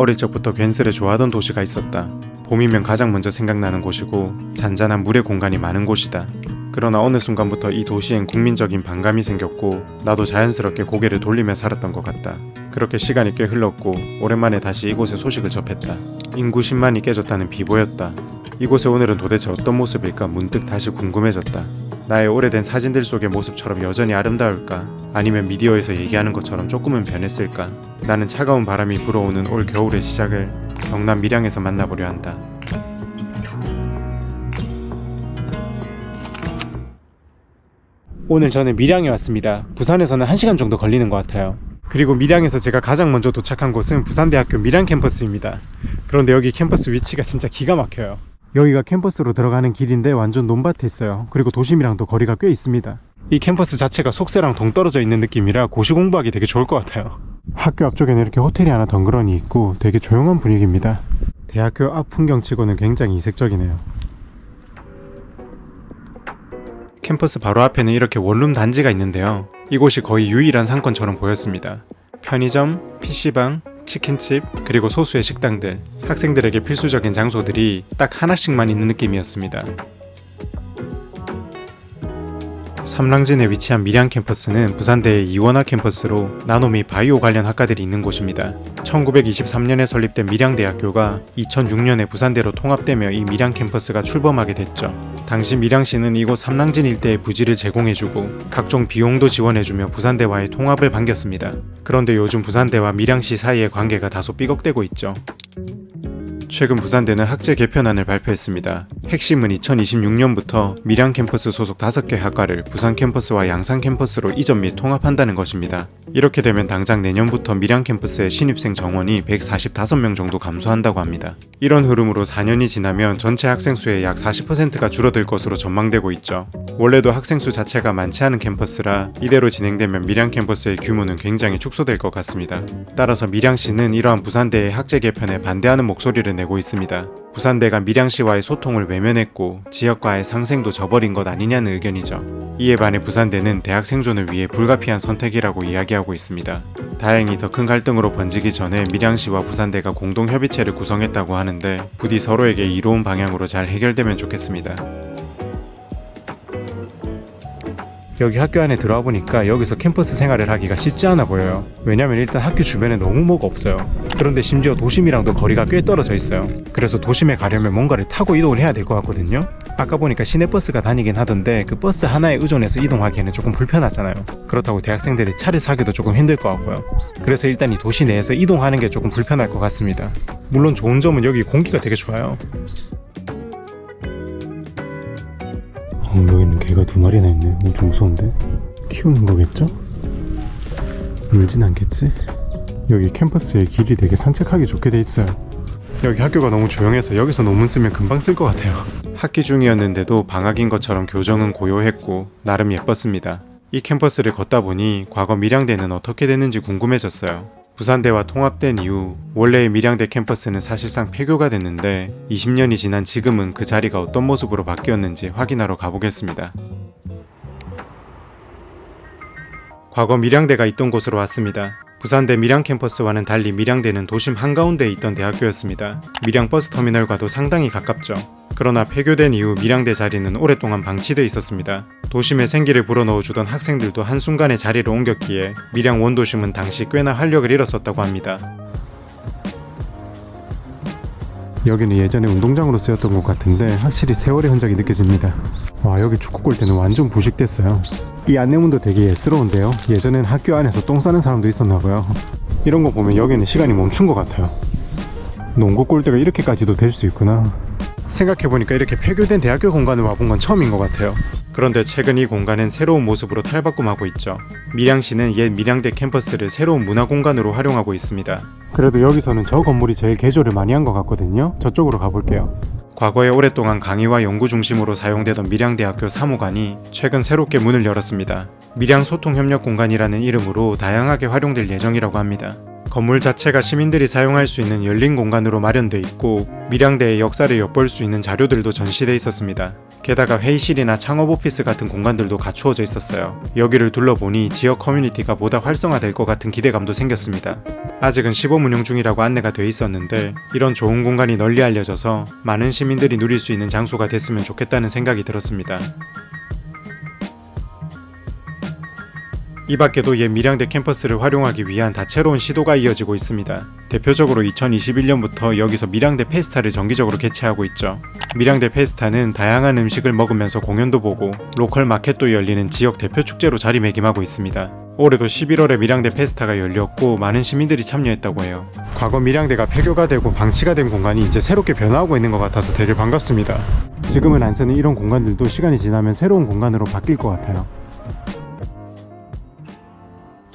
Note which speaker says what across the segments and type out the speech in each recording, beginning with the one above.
Speaker 1: 어릴 적부터 괜스레 좋아하던 도시가 있었다. 봄이면 가장 먼저 생각나는 곳이고 잔잔한 물의 공간이 많은 곳이다. 그러나 어느 순간부터 이 도시엔 국민적인 반감이 생겼고 나도 자연스럽게 고개를 돌리며 살았던 것 같다. 그렇게 시간이 꽤 흘렀고 오랜만에 다시 이곳의 소식을 접했다. 인구 10만이 깨졌다는 비보였다. 이곳에 오늘은 도대체 어떤 모습일까 문득 다시 궁금해졌다. 나의 오래된 사진들 속의 모습처럼 여전히 아름다울까? 아니면 미디어에서 얘기하는 것처럼 조금은 변했을까? 나는 차가운 바람이 불어오는 올 겨울의 시작을 경남 밀양에서 만나보려 한다. 오늘 저는 밀양에 왔습니다. 부산에서는 1시간 정도 걸리는 것 같아요. 그리고 밀양에서 제가 가장 먼저 도착한 곳은 부산대학교 밀양 캠퍼스입니다. 그런데 여기 캠퍼스 위치가 진짜 기가 막혀요. 여기가 캠퍼스로 들어가는 길인데 완전 논밭에 있어요. 그리고 도심이랑도 거리가 꽤 있습니다. 이 캠퍼스 자체가 속세랑 동떨어져 있는 느낌이라 고시 공부하기 되게 좋을 것 같아요. 학교 앞쪽에는 이렇게 호텔이 하나 덩그러니 있고 되게 조용한 분위기입니다. 대학교 앞 풍경치고는 굉장히 이색적이네요. 캠퍼스 바로 앞에는 이렇게 원룸 단지가 있는데요. 이곳이 거의 유일한 상권처럼 보였습니다. 편의점, PC방, 치킨집, 그리고 소수의 식당들, 학생들에게 필수적인 장소들이 딱 하나씩만 있는 느낌이었습니다. 삼랑진에 위치한 밀양 캠퍼스는 부산대의 이원화 캠퍼스로 나노 및 바이오 관련 학과들이 있는 곳입니다. 1923년에 설립된 밀양대학교가 2006년에 부산대로 통합되며 이 밀양 캠퍼스가 출범하게 됐죠. 당시 밀양시는 이곳 삼랑진 일대의 부지를 제공해주고 각종 비용도 지원해주며 부산대와의 통합을 반겼습니다. 그런데 요즘 부산대와 밀양시 사이의 관계가 다소 삐걱대고 있죠. 최근 부산대는 학제 개편안을 발표했습니다. 핵심은 2026년부터 밀양 캠퍼스 소속 5개 학과를 부산 캠퍼스와 양산 캠퍼스로 이전 및 통합한다는 것입니다. 이렇게 되면 당장 내년부터 밀양 캠퍼스의 신입생 정원이 145명 정도 감소한다고 합니다. 이런 흐름으로 4년이 지나면 전체 학생 수의 약 40%가 줄어들 것으로 전망되고 있죠. 원래도 학생 수 자체가 많지 않은 캠퍼스라 이대로 진행되면 밀양 캠퍼스의 규모는 굉장히 축소될 것 같습니다. 따라서 밀양시는 이러한 부산대의 학제 개편에 반대하는 목소리를 내고 있습니다. 부산대가 밀양시와의 소통을 외면했고 지역과의 상생도 저버린 것 아니냐는 의견이죠. 이에 반해 부산대는 대학 생존을 위해 불가피한 선택이라고 이야기하고 있습니다. 다행히 더 큰 갈등으로 번지기 전에 밀양시와 부산대가 공동 협의체를 구성했다고 하는데 부디 서로에게 이로운 방향으로 잘 해결되면 좋겠습니다. 여기 학교 안에 들어와 보니까 여기서 캠퍼스 생활을 하기가 쉽지 않아 보여요. 왜냐면 일단 학교 주변에 너무 뭐가 없어요. 그런데 심지어 도심이랑도 거리가 꽤 떨어져 있어요. 그래서 도심에 가려면 뭔가를 타고 이동을 해야 될 것 같거든요. 아까 보니까 시내버스가 다니긴 하던데 그 버스 하나에 의존해서 이동하기에는 조금 불편하잖아요. 그렇다고 대학생들이 차를 사기도 조금 힘들 것 같고요. 그래서 일단 이 도시 내에서 이동하는 게 조금 불편할 것 같습니다. 물론 좋은 점은 여기 공기가 되게 좋아요. 어, 여기는 개가 두 마리나 있네. 엄청 무서운데? 키우는 거겠죠? 물진 않겠지? 여기 캠퍼스에 길이 되게 산책하기 좋게 돼 있어요. 여기 학교가 너무 조용해서 여기서 논문 쓰면 금방 쓸 것 같아요. 학기 중이었는데도 방학인 것처럼 교정은 고요했고 나름 예뻤습니다. 이 캠퍼스를 걷다 보니 과거 밀양대는 어떻게 됐는지 궁금해졌어요. 부산대와 통합된 이후 원래의 밀양대 캠퍼스는 사실상 폐교가 됐는데 20년이 지난 지금은 그 자리가 어떤 모습으로 바뀌었는지 확인하러 가보겠습니다. 과거 밀양대가 있던 곳으로 왔습니다. 부산대 밀양 캠퍼스와는 달리 밀양대는 도심 한가운데에 있던 대학교였습니다. 밀양 버스터미널과도 상당히 가깝죠. 그러나 폐교된 이후 밀양대 자리는 오랫동안 방치돼 있었습니다. 도심에 생기를 불어넣어주던 학생들도 한순간에 자리를 옮겼기에 밀양 원도심은 당시 꽤나 활력을 잃었었다고 합니다. 여기는 예전에 운동장으로 쓰였던 것 같은데 확실히 세월의 흔적이 느껴집니다. 와 여기 축구 골대는 완전 부식됐어요. 이 안내문도 되게 예스러운데요. 예전엔 학교 안에서 똥 싸는 사람도 있었나봐요. 이런 거 보면 여기는 시간이 멈춘 것 같아요. 농구 골대가 이렇게까지도 될 수 있구나. 생각해보니까 이렇게 폐교된 대학교 공간을 와본 건 처음인 것 같아요. 그런데 최근 이 공간은 새로운 모습으로 탈바꿈하고 있죠. 밀양시는 옛 밀양대 캠퍼스를 새로운 문화 공간으로 활용하고 있습니다. 그래도 여기서는 저 건물이 제일 개조를 많이 한 것 같거든요. 저쪽으로 가볼게요. 과거에 오랫동안 강의와 연구 중심으로 사용되던 밀양대학교 사무관이 최근 새롭게 문을 열었습니다. 밀양 소통 협력 공간이라는 이름으로 다양하게 활용될 예정이라고 합니다. 건물 자체가 시민들이 사용할 수 있는 열린 공간으로 마련돼 있고 밀양대의 역사를 엿볼 수 있는 자료들도 전시돼 있었습니다. 게다가 회의실이나 창업 오피스 같은 공간들도 갖추어져 있었어요. 여기를 둘러보니 지역 커뮤니티가 보다 활성화될 것 같은 기대감도 생겼습니다. 아직은 시범 운영 중이라고 안내가 돼 있었는데 이런 좋은 공간이 널리 알려져서 많은 시민들이 누릴 수 있는 장소가 됐으면 좋겠다는 생각이 들었습니다. 이 밖에도 옛 밀양대 캠퍼스를 활용하기 위한 다채로운 시도가 이어지고 있습니다. 대표적으로 2021년부터 여기서 밀양대 페스타를 정기적으로 개최하고 있죠. 밀양대 페스타는 다양한 음식을 먹으면서 공연도 보고 로컬 마켓도 열리는 지역 대표 축제로 자리매김하고 있습니다. 올해도 11월에 밀양대 페스타가 열렸고 많은 시민들이 참여했다고 해요. 과거 밀양대가 폐교가 되고 방치가 된 공간이 이제 새롭게 변화하고 있는 것 같아서 되게 반갑습니다. 지금은 안 쓰는 이런 공간들도 시간이 지나면 새로운 공간으로 바뀔 것 같아요.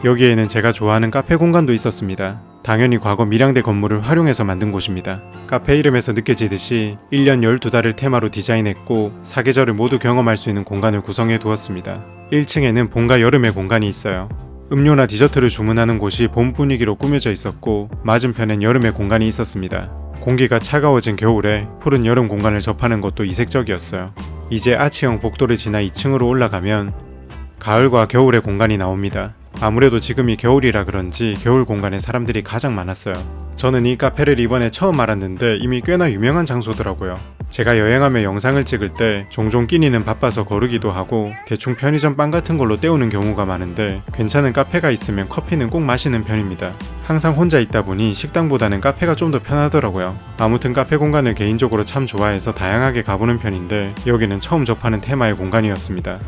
Speaker 1: 여기에는 제가 좋아하는 카페 공간도 있었습니다. 당연히 과거 밀양대 건물을 활용해서 만든 곳입니다. 카페 이름에서 느껴지듯이 1년 12달을 테마로 디자인했고 사계절을 모두 경험할 수 있는 공간을 구성해 두었습니다. 1층에는 봄과 여름의 공간이 있어요. 음료나 디저트를 주문하는 곳이 봄 분위기로 꾸며져 있었고 맞은편엔 여름의 공간이 있었습니다. 공기가 차가워진 겨울에 푸른 여름 공간을 접하는 것도 이색적이었어요. 이제 아치형 복도를 지나 2층으로 올라가면 가을과 겨울의 공간이 나옵니다. 아무래도 지금이 겨울이라 그런지 겨울 공간에 사람들이 가장 많았어요. 저는 이 카페를 이번에 처음 알았는데 이미 꽤나 유명한 장소더라고요. 제가 여행하며 영상을 찍을 때 종종 끼니는 바빠서 거르기도 하고 대충 편의점 빵 같은 걸로 때우는 경우가 많은데 괜찮은 카페가 있으면 커피는 꼭 마시는 편입니다. 항상 혼자 있다 보니 식당보다는 카페가 좀 더 편하더라고요. 아무튼 카페 공간을 개인적으로 참 좋아해서 다양하게 가보는 편인데 여기는 처음 접하는 테마의 공간이었습니다.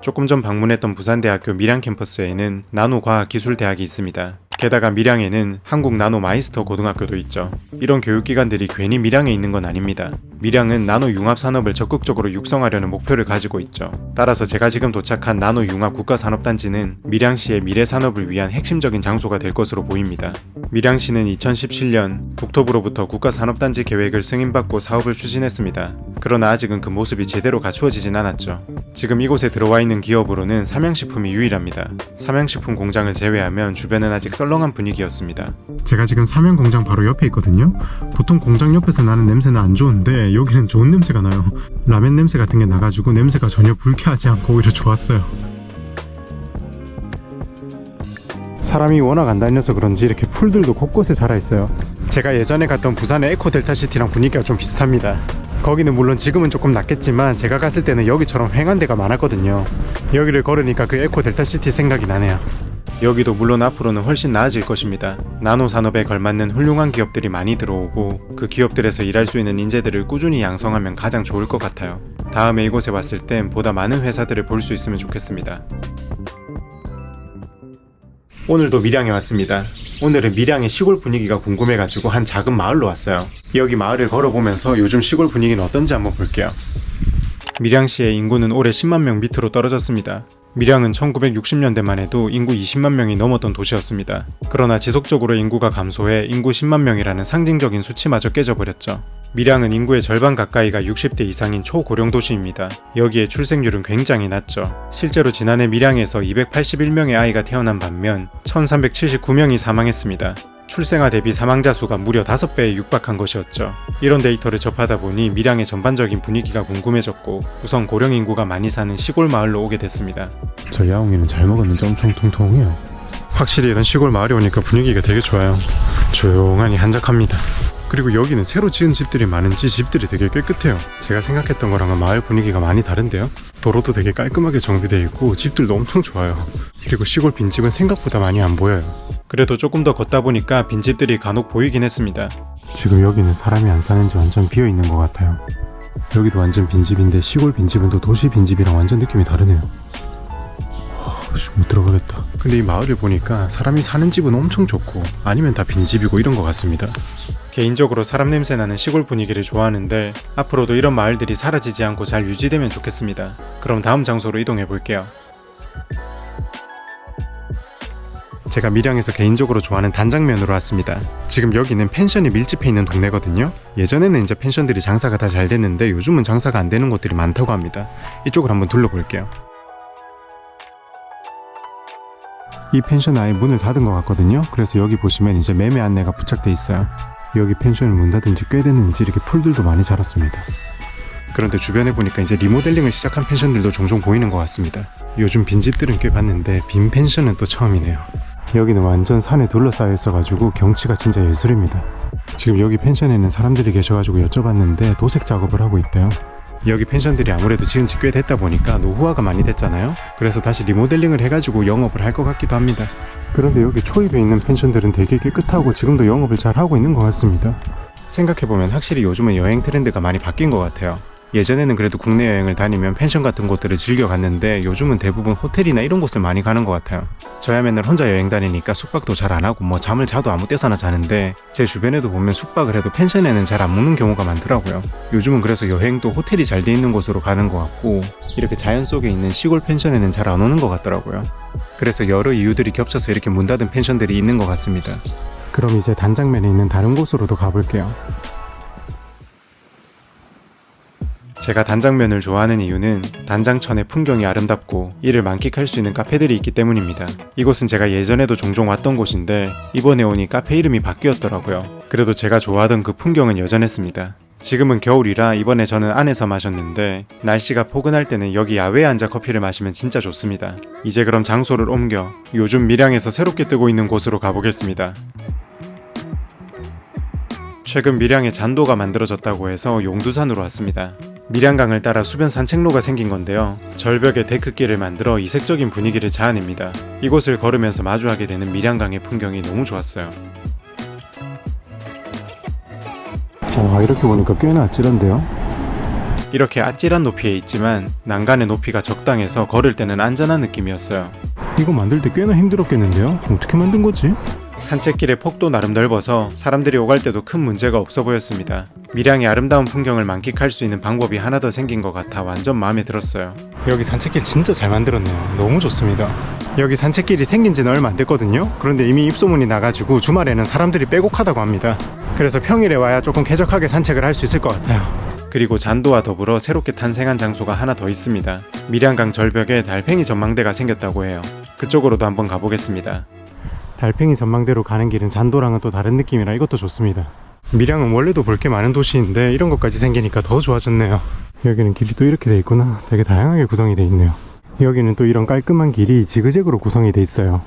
Speaker 1: 조금 전 방문했던 부산대학교 밀양 캠퍼스에는 나노과학기술대학이 있습니다. 게다가 밀양에는 한국 나노 마이스터 고등학교도 있죠. 이런 교육기관들이 괜히 밀양에 있는 건 아닙니다. 밀양은 나노 융합 산업을 적극적으로 육성하려는 목표를 가지고 있죠. 따라서 제가 지금 도착한 나노 융합 국가 산업 단지는 밀양시의 미래 산업을 위한 핵심적인 장소가 될 것으로 보입니다. 밀양시는 2017년 국토부로부터 국가 산업 단지 계획을 승인받고 사업을 추진했습니다. 그러나 아직은 그 모습이 제대로 갖추어지진 않았죠. 지금 이곳에 들어와 있는 기업으로는 삼양식품이 유일합니다. 삼양식품 공장을 제외하면 주변은 아직 썰렁한 분위기였습니다. 제가 지금 삼양 공장 바로 옆에 있거든요. 보통 공장 옆에서 나는 냄새는 안 좋은데 여기는 좋은 냄새가 나요. 라면 냄새 같은 게 나가지고 냄새가 전혀 불쾌하지 않고 오히려 좋았어요. 사람이 워낙 안 다녀서 그런지 이렇게 풀들도 곳곳에 자라 있어요. 제가 예전에 갔던 부산의 에코 델타 시티랑 분위기가 좀 비슷합니다. 거기는 물론 지금은 조금 낫겠지만 제가 갔을 때는 여기처럼 횡한 데가 많았거든요. 여기를 걸으니까 그 에코 델타 시티 생각이 나네요. 여기도 물론 앞으로는 훨씬 나아질 것입니다. 나노 산업에 걸맞는 훌륭한 기업들이 많이 들어오고 그 기업들에서 일할 수 있는 인재들을 꾸준히 양성하면 가장 좋을 것 같아요. 다음에 이곳에 왔을 땐 보다 많은 회사들을 볼 수 있으면 좋겠습니다. 오늘도 밀양에 왔습니다. 오늘은 밀양의 시골 분위기가 궁금해가지고 한 작은 마을로 왔어요. 여기 마을을 걸어보면서 요즘 시골 분위기는 어떤지 한번 볼게요. 밀양시의 인구는 올해 10만 명 밑으로 떨어졌습니다. 밀양은 1960년대만 해도 인구 20만 명이 넘었던 도시였습니다. 그러나 지속적으로 인구가 감소해 인구 10만 명이라는 상징적인 수치마저 깨져버렸죠. 밀양은 인구의 절반 가까이가 60대 이상인 초고령 도시입니다. 여기에 출생률은 굉장히 낮죠. 실제로 지난해 밀양에서 281명의 아이가 태어난 반면 1379명이 사망했습니다. 출생아 대비 사망자 수가 무려 5배에 육박한 것이었죠. 이런 데이터를 접하다 보니 밀양의 전반적인 분위기가 궁금해졌고 우선 고령 인구가 많이 사는 시골 마을로 오게 됐습니다. 저 야옹이는 잘 먹었는지 엄청 통통해요. 확실히 이런 시골 마을에 오니까 분위기가 되게 좋아요. 조용하니 한적합니다. 그리고 여기는 새로 지은 집들이 많은지 집들이 되게 깨끗해요. 제가 생각했던 거랑은 마을 분위기가 많이 다른데요. 도로도 되게 깔끔하게 정비되어 있고 집들도 엄청 좋아요. 그리고 시골 빈집은 생각보다 많이 안 보여요. 그래도 조금 더 걷다 보니까 빈집들이 간혹 보이긴 했습니다. 지금 여기는 사람이 안 사는지 완전 비어 있는 것 같아요. 여기도 완전 빈집인데 시골 빈집은 또 도시 빈집이랑 완전 느낌이 다르네요. 못 들어가겠다. 근데 이 마을을 보니까 사람이 사는 집은 엄청 좋고 아니면 다 빈집이고 이런 것 같습니다. 개인적으로 사람 냄새 나는 시골 분위기를 좋아하는데 앞으로도 이런 마을들이 사라지지 않고 잘 유지되면 좋겠습니다. 그럼 다음 장소로 이동해 볼게요. 제가 밀양에서 개인적으로 좋아하는 단장면으로 왔습니다. 지금 여기는 펜션이 밀집해 있는 동네거든요. 예전에는 이제 펜션들이 장사가 다 잘 됐는데 요즘은 장사가 안 되는 곳들이 많다고 합니다. 이쪽을 한번 둘러볼게요. 이 펜션 아예 문을 닫은 것 같거든요. 그래서 여기 보시면 이제 매매 안내가 부착돼 있어요. 여기 펜션을 문 닫은 지 꽤 됐는지 이렇게 풀들도 많이 자랐습니다. 그런데 주변에 보니까 이제 리모델링을 시작한 펜션들도 종종 보이는 것 같습니다. 요즘 빈집들은 꽤 봤는데 빈 펜션은 또 처음이네요. 여기는 완전 산에 둘러싸여 있어가지고 경치가 진짜 예술입니다. 지금 여기 펜션에는 사람들이 계셔가지고 여쭤봤는데 도색 작업을 하고 있대요. 여기 펜션들이 아무래도 지은 지 꽤 됐다 보니까 노후화가 많이 됐잖아요. 그래서 다시 리모델링을 해가지고 영업을 할 것 같기도 합니다. 그런데 여기 초입에 있는 펜션들은 되게 깨끗하고 지금도 영업을 잘 하고 있는 것 같습니다. 생각해보면 확실히 요즘은 여행 트렌드가 많이 바뀐 것 같아요. 예전에는 그래도 국내 여행을 다니면 펜션 같은 곳들을 즐겨 갔는데 요즘은 대부분 호텔이나 이런 곳을 많이 가는 것 같아요. 저야 맨날 혼자 여행 다니니까 숙박도 잘 안 하고 뭐 잠을 자도 아무 때서나 자는데 제 주변에도 보면 숙박을 해도 펜션에는 잘 안 묵는 경우가 많더라고요. 요즘은 그래서 여행도 호텔이 잘 돼 있는 곳으로 가는 것 같고 이렇게 자연 속에 있는 시골 펜션에는 잘 안 오는 것 같더라고요. 그래서 여러 이유들이 겹쳐서 이렇게 문 닫은 펜션들이 있는 것 같습니다. 그럼 이제 단장면에 있는 다른 곳으로도 가볼게요. 제가 단장면을 좋아하는 이유는 단장천의 풍경이 아름답고 이를 만끽할 수 있는 카페들이 있기 때문입니다. 이곳은 제가 예전에도 종종 왔던 곳인데 이번에 오니 카페 이름이 바뀌었더라고요. 그래도 제가 좋아하던 그 풍경은 여전했습니다. 지금은 겨울이라 이번에 저는 안에서 마셨는데 날씨가 포근할 때는 여기 야외에 앉아 커피를 마시면 진짜 좋습니다. 이제 그럼 장소를 옮겨 요즘 밀양에서 새롭게 뜨고 있는 곳으로 가보겠습니다. 최근 밀양에 잔도가 만들어졌다고 해서 용두산으로 왔습니다. 밀양강을 따라 수변 산책로가 생긴 건데요. 절벽에 데크길을 만들어 이색적인 분위기를 자아냅니다. 이곳을 걸으면서 마주하게 되는 밀양강의 풍경이 너무 좋았어요. 와 이렇게 보니까 꽤나 아찔한데요? 이렇게 아찔한 높이에 있지만 난간의 높이가 적당해서 걸을 때는 안전한 느낌이었어요. 이거 만들 때 꽤나 힘들었겠는데요? 어떻게 만든 거지? 산책길의 폭도 나름 넓어서 사람들이 오갈 때도 큰 문제가 없어 보였습니다. 밀양의 아름다운 풍경을 만끽할 수 있는 방법이 하나 더 생긴 것 같아 완전 마음에 들었어요. 여기 산책길 진짜 잘 만들었네요. 너무 좋습니다. 여기 산책길이 생긴 지는 얼마 안 됐거든요. 그런데 이미 입소문이 나가지고 주말에는 사람들이 빼곡하다고 합니다. 그래서 평일에 와야 조금 쾌적하게 산책을 할 수 있을 것 같아요. 그리고 잔도와 더불어 새롭게 탄생한 장소가 하나 더 있습니다. 밀양강 절벽에 달팽이 전망대가 생겼다고 해요. 그쪽으로도 한번 가보겠습니다. 달팽이 전망대로 가는 길은 잔도랑은 또 다른 느낌이라 이것도 좋습니다. 밀양은 원래도 볼 게 많은 도시인데 이런 것까지 생기니까 더 좋아졌네요. 여기는 길이 또 이렇게 돼 있구나. 되게 다양하게 구성이 돼 있네요. 여기는 또 이런 깔끔한 길이 지그재그로 구성이 돼 있어요.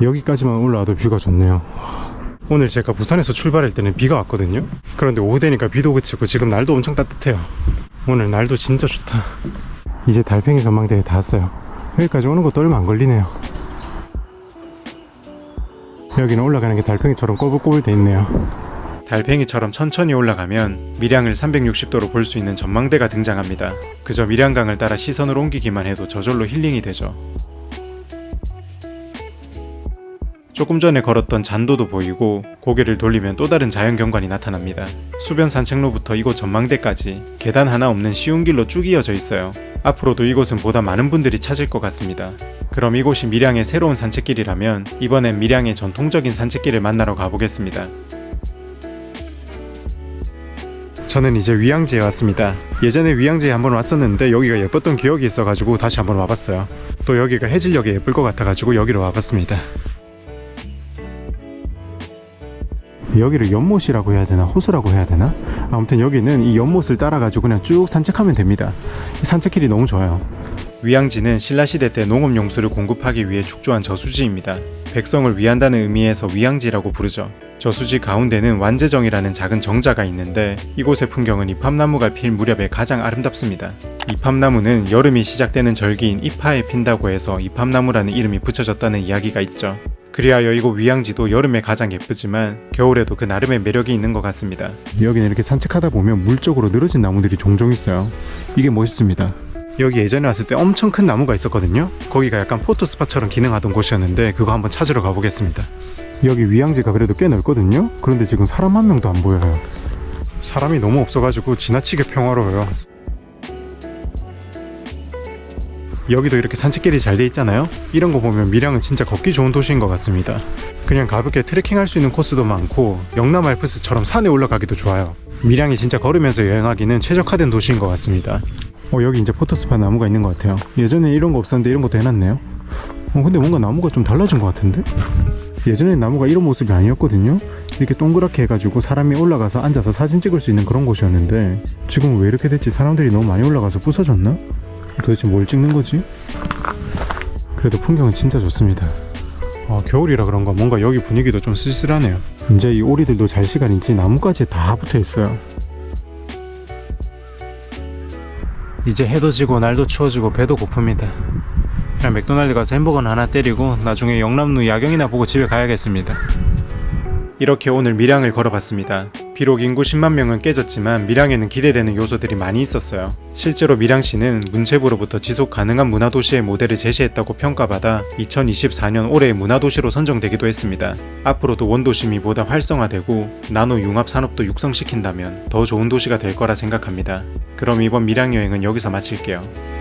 Speaker 1: 여기까지만 올라와도 뷰가 좋네요. 오늘 제가 부산에서 출발할 때는 비가 왔거든요. 그런데 오후 되니까 비도 그치고 지금 날도 엄청 따뜻해요. 오늘 날도 진짜 좋다. 이제 달팽이 전망대에 다 왔어요. 여기까지 오는 것도 얼마 안 걸리네요. 여기는 올라가는 게 달팽이처럼 꼬불꼬불 돼 있네요. 달팽이처럼 천천히 올라가면 밀양을 360도로 볼 수 있는 전망대가 등장합니다. 그저 밀양강을 따라 시선을 옮기기만 해도 저절로 힐링이 되죠. 조금 전에 걸었던 잔도도 보이고 고개를 돌리면 또 다른 자연 경관이 나타납니다. 수변 산책로부터 이곳 전망대까지 계단 하나 없는 쉬운 길로 쭉 이어져 있어요. 앞으로도 이곳은 보다 많은 분들이 찾을 것 같습니다. 그럼 이곳이 밀양의 새로운 산책길이라면 이번엔 밀양의 전통적인 산책길을 만나러 가보겠습니다. 저는 이제 위양지에 왔습니다. 예전에 위양지에 한번 왔었는데 여기가 예뻤던 기억이 있어가지고 다시 한번 와봤어요. 또 여기가 해질녘에 예쁠 것 같아가지고 여기로 와봤습니다. 여기를 연못이라고 해야 되나 호수라고 해야 되나? 아무튼 여기는 이 연못을 따라 가지고 그냥 쭉 산책하면 됩니다. 이 산책길이 너무 좋아요. 위양지는 신라시대 때 농업 용수를 공급하기 위해 축조한 저수지입니다. 백성을 위한다는 의미에서 위양지라고 부르죠. 저수지 가운데는 완제정이라는 작은 정자가 있는데 이곳의 풍경은 이팝나무가 필 무렵에 가장 아름답습니다. 이팝나무는 여름이 시작되는 절기인 이파에 핀다고 해서 이팝나무라는 이름이 붙여졌다는 이야기가 있죠 그리하여 이곳 위양지도 여름에 가장 예쁘지만 겨울에도 그 나름의 매력이 있는 것 같습니다. 여기는 이렇게 산책하다 보면 물 쪽으로 늘어진 나무들이 종종 있어요. 이게 멋있습니다. 여기 예전에 왔을 때 엄청 큰 나무가 있었거든요. 거기가 약간 포토 스팟처럼 기능하던 곳이었는데 그거 한번 찾으러 가보겠습니다. 여기 위양지가 그래도 꽤 넓거든요. 그런데 지금 사람 한 명도 안 보여요. 사람이 너무 없어가지고 지나치게 평화로워요. 여기도 이렇게 산책길이 잘 돼 있잖아요. 이런 거 보면 밀양은 진짜 걷기 좋은 도시인 것 같습니다. 그냥 가볍게 트레킹할 수 있는 코스도 많고 영남 알프스처럼 산에 올라가기도 좋아요. 밀양이 진짜 걸으면서 여행하기는 최적화된 도시인 것 같습니다. 어 여기 이제 포토스팟 나무가 있는 것 같아요. 예전에 이런 거 없었는데 이런 것도 해놨네요. 어, 근데 뭔가 나무가 좀 달라진 것 같은데? 예전엔 나무가 이런 모습이 아니었거든요. 이렇게 동그랗게 해가지고 사람이 올라가서 앉아서 사진 찍을 수 있는 그런 곳이었는데 지금 왜 이렇게 됐지? 사람들이 너무 많이 올라가서 부서졌나? 도대체 뭘 찍는 거지? 그래도 풍경은 진짜 좋습니다. 아, 겨울이라 그런가 뭔가 여기 분위기도 좀 쓸쓸하네요. 이제 이 오리들도 잘 시간인지 나무까지 다 붙어 있어요. 이제 해도 지고 날도 추워지고 배도 고픕니다. 그냥 맥도날드 가서 햄버거는 하나 때리고 나중에 영남루 야경이나 보고 집에 가야겠습니다. 이렇게 오늘 밀양을 걸어봤습니다. 비록 인구 10만 명은 깨졌지만 밀양에는 기대되는 요소들이 많이 있었어요. 실제로 밀양시는 문체부로부터 지속 가능한 문화도시의 모델을 제시했다고 평가받아 2024년 올해의 문화도시로 선정되기도 했습니다. 앞으로도 원도심이 보다 활성화되고 나노 융합 산업도 육성시킨다면 더 좋은 도시가 될 거라 생각합니다. 그럼 이번 밀양 여행은 여기서 마칠게요.